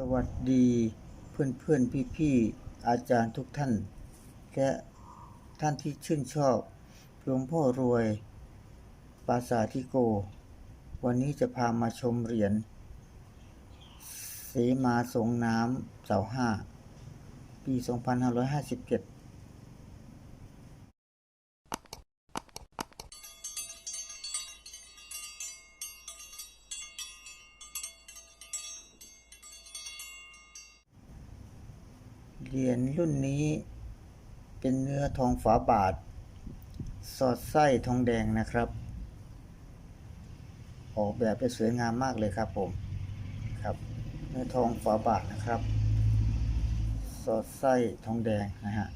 สวัสดีเพื่อนเพื่อนพี่พี่อาจารย์ทุกท่าน และท่านที่ชื่นชอบหลวงพ่อรวย ปราสาททิโก วันนี้จะพามาชมเหรียญเสมาสงน้ำเสาห้าปี 2557 เหรียญรุ่นนี้เป็นเนื้อทองฝาบาท สอดไส้ทองแดงนะครับ ออกแบบได้สวยงามมากเลยครับผมครับเนื้อทองฝาบาทนะครับ สอดไส้ทองแดงนะฮะ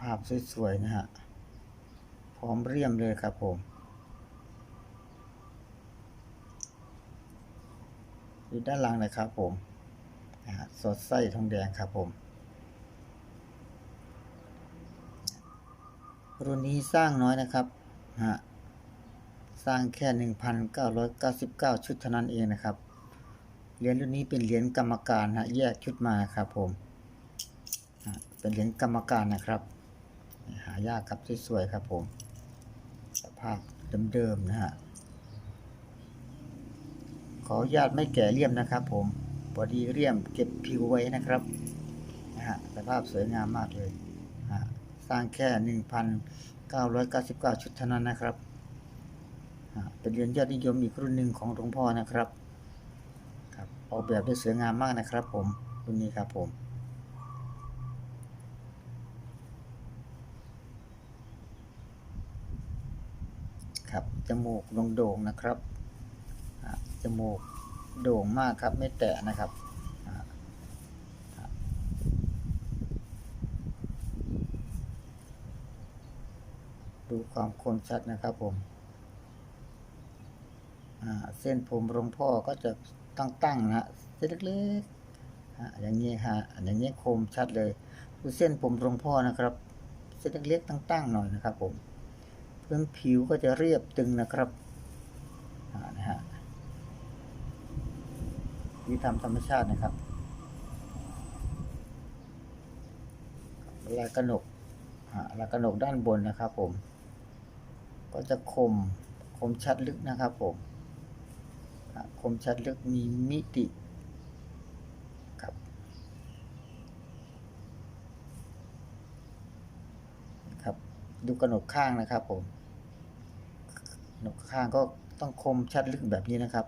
ภาพสวยๆนะฮะ พร้อมเรียมเลยครับผมู่ด้านหลังนะครับผมสดไส้ทองแดงครับผม รุ่นนี้สร้างน้อยนะครับฮะสร้างแค่ 1,999 ชุดเท่านั้นเองนะครับ เหรียญรุ่นนี้เป็นเหรียญกรรมการฮะแยกชุดมาครับผม เป็นเหรียญกรรมการนะครับ หายากครับสวยๆครับผม สภาพเดิมๆนะฮะ ขออนุญาตไม่แก่เลี่ยมนะครับ ผมพอดีเลี่ยมเก็บผิวไว้นะครับนะฮะสภาพสวยงามมากเลยฮะสร้างแค่ 1,999 ชุดเท่านั้นนะครับฮะเป็นเรียญยอดนิยมอีกรุ่นหนึ่งของหลวงพ่อนะครับครับออกแบบได้สวยงามมากนะครับ ผมรุ่นนี้ครับผมครับจมูกโด่งๆนะครับ จมูกโด่งมากครับ ไม่แตะนะครับดูความคมชัดนะครับผมเส้นผมหลวงพ่อก็จะตั้งๆนะฮะเส้นเล็กๆอย่างนี้ฮะอย่างนี้คมชัดเลยดูเส้นผมหลวงพ่อนะครับ เส้นเล็กๆตั้งๆหน่อยนะครับผมพื้นผิวก็จะเรียบตึงนะครับนะฮะ นี่ทำธรรมชาตินะครับลายกระหนกลายกระหนกด้านบนนะครับ ผม ก็จะคมคมชัดลึกนะครับ ผมคมชัดลึกมีมิติครับครับ ดูกระหนกข้างนะครับ ผมกระหนกข้างก็ต้องคมชัดลึกแบบนี้นะครับ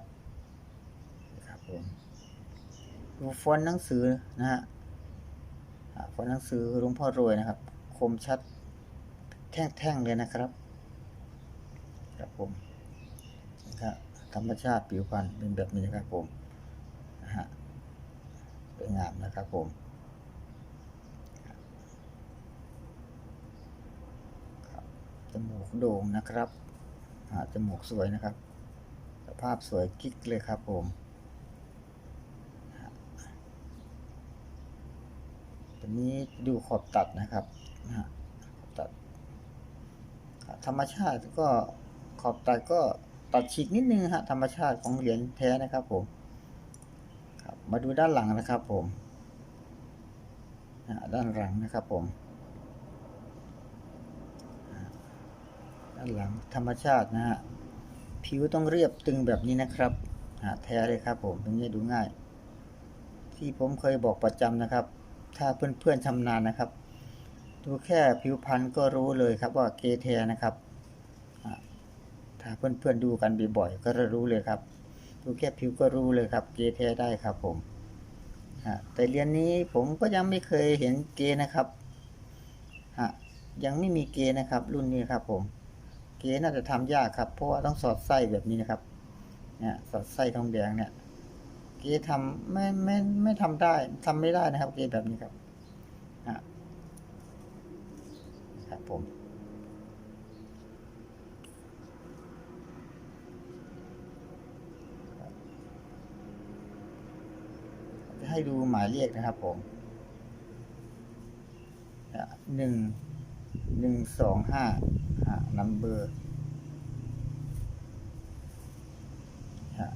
ครับผม ดูฟอนต์หนังสือนะฮะฟอนต์หนังสือหลวงพ่อรวยนะครับ คมชัดแท่งๆเลยนะครับ ครับผมนะครับธรรมชาติผิวพรรณเป็นแบบนี้นะครับผมนะฮะสวยงามนะครับผมจมูกโด่งนะครับจมูกสวยนะครับ สภาพสวยกิ๊กเลยครับผม ตัวนี้ดูขอบตัดนะครับนะขอบตัด ธรรมชาติก็ขอบตัดก็ตัดฉีกนิดนึงฮะธรรมชาติของเหรียญแท้นะครับผมครับมาดูด้านหลังนะครับผมด้านหลังนะครับผม ด้านหลังธรรมชาตินะฮะผิวต้องเรียบตึงแบบนี้นะครับแท้เลยครับผมตรงนี้ดูง่าย ที่ผมเคยบอกประจำนะครับ ถ้าเพื่อนๆชำนาญนะครับ ดูแค่ผิวพรรณก็รู้เลยครับว่าเกเทนะครับอ่าถ้าเพื่อนๆดูกันบ่อยๆก็จะรู้เลยครับ ดูแค่ผิวก็รู้เลยครับ เกเทได้ครับผมแต่เรียนนี้ผมก็ยังไม่เคยเห็นเกนะครับยังไม่มีเกนะครับ รุ่นนี้ครับผม เกน่าจะทำยากครับ เพราะว่าต้องสอดไส้แบบนี้นะครับ เนี่ยสอดไส้ทองแดงเนี่ย กทำไม่ไม่ไม่ทำได้ทำไม่ได้นะครับเกแบบนี้ครับอะครับผมจะให้ดูหมายเลขนะครับผมหนึ่งหนึ่งสองห้าฮะนัมเบอร์ฮะ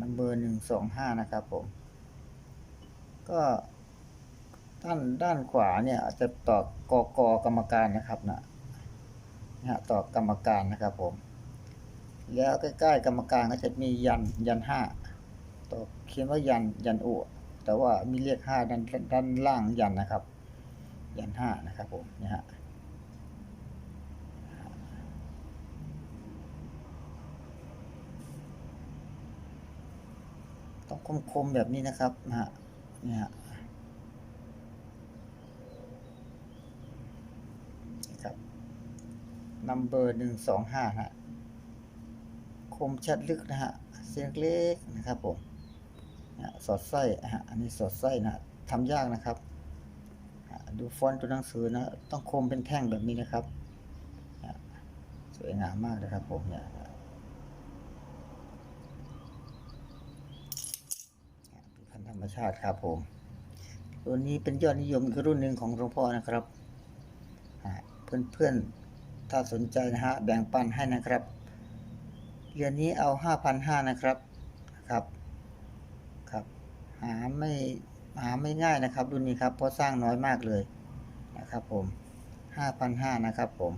นัมเบอร์หนึ่งสองห้านะครับผม ก็ด้านด้านขวาเนี่ยอาจจะต่อกกกรรมการนะครับนะนะฮะต่อกรรมการนะครับผม แล้วใกล้ๆกรรมการก็จะมียันยันห้าต่อเขียนว่ายันยันอุแต่ว่ามีเลขห้าด้านด้านล่างยันนะครับ ยันห้านะครับผมเนี่ยฮะต้อง คมๆแบบนี้นะครับนะฮะนี่ฮะนะครับนัมเบอร์หนึ่งสองห้าฮะคมชัดลึกนะฮะเสียงเล็กนะครับผมนะสอดไส้นะฮะอันนี้สอดไส้นะทำยากนะครับ ดูฟอนต์ตัวหนังสือนะ ต้องคมเป็นแท่งแบบนี้นะครับ สวยงามมากนะครับผมเนี่ยนะเป็นพัน ธรรมชาติครับผมตัวนี้เป็นยอดนิยมอีกรุ่นหนึ่งของหลวงพ่อนะครับเพื่อนๆ ถ้าสนใจนะฮะแบ่งปันให้นะครับเรือนนี้เอาห้าพันะครับครับครับ หาไม่หาไม่ง่ายนะครับรุ่นนี้ครับเพราะสร้างน้อยมากเลยนะครับผมห้าพันะครับผม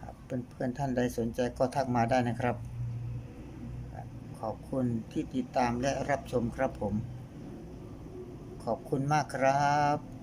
ครับเพื่อนๆท่านใดสนใจก็ทักมาได้นะครับ อบคุณที่ติดตามและรับชมครับผม ขอบคุณมากครับ